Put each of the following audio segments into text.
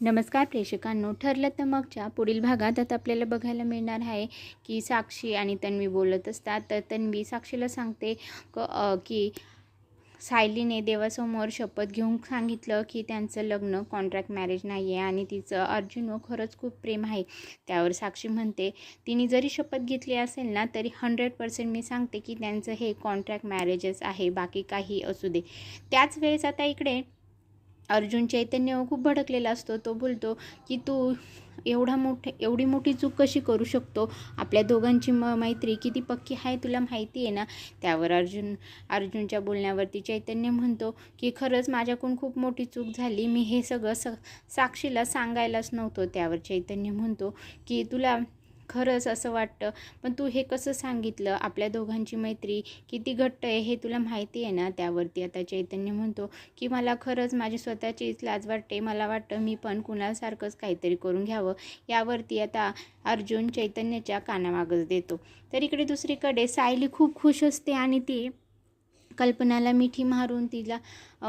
नमस्कार प्रेक्षकांनो ठरलं तर मगच्या पुढील भागात आता आपल्याला बघायला मिळणार आहे की साक्षी आणि तन्वी बोलत असतात. तर तन्वी साक्षीला सांगते क की सायलीने देवासमोर शपथ घेऊन सांगितलं की त्यांचं लग्न कॉन्ट्रॅक्ट मॅरेज नाही आहे आणि तिचं अर्जुनवर खरंच खूप प्रेम आहे. त्यावर साक्षी म्हणते तिने जरी शपथ घेतली असेल ना तरी हंड्रेड पर्सेंट मी सांगते की त्यांचं हे कॉन्ट्रॅक्ट मॅरेजच आहे बाकी काही असू दे. त्याच वेळेस आता इकडे अर्जुन चैतन्य खूप भडकलेला असतो. तो बोलतो की तू एवढा मोठे एवढी मोठी चूक कशी करू शकतो? आपल्या दोघांची म मैत्री किती पक्की आहे तुला माहिती आहे ना? त्यावर अर्जुन अर्जुनच्या बोलण्यावरती चैतन्य म्हणतो की खरंच माझ्याकडून खूप मोठी चूक झाली. मी हे सगळं स साक्षीला सांगायलाच नव्हतं. त्यावर चैतन्य म्हणतो की तुला खरंच असं वाटतं. पण तू हे कसं सांगितलं? आपल्या दोघांची मैत्री किती घट्ट आहे हे तुला माहिती आहे ना? त्यावरती आता चैतन्य म्हणतो की मला खरंच माझी स्वतःचीच लाज वाटते. मला वाटतं मी पण कुणासारखंच काहीतरी करून घ्यावं. यावरती आता अर्जुन चैतन्याच्या कानामागच देतो. तर इकडे दुसरीकडे सायली खूप खुश असते आणि ती कल्पनाला मिठी मारून तिला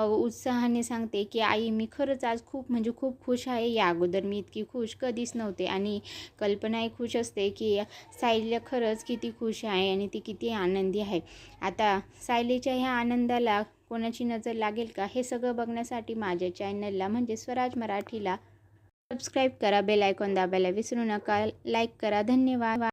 उत्साहाने सांगते की आई मी खरंच आज खूप म्हणजे खूप खुश आहे. या अगोदर मी इतकी खुश कधीच नव्हते. आणि कल्पनाही खुश असते की सायलीला खरंच किती खुश आहे आणि ती किती आनंदी आहे. आता सायलीच्या ह्या आनंदाला कोणाची नजर लागेल का? हे सगळं बघण्यासाठी माझ्या चॅनलला म्हणजे स्वराज मराठीला सबस्क्राईब करा. बेल आयकॉन दाबायला विसरू नका. लाईक करा. धन्यवाद.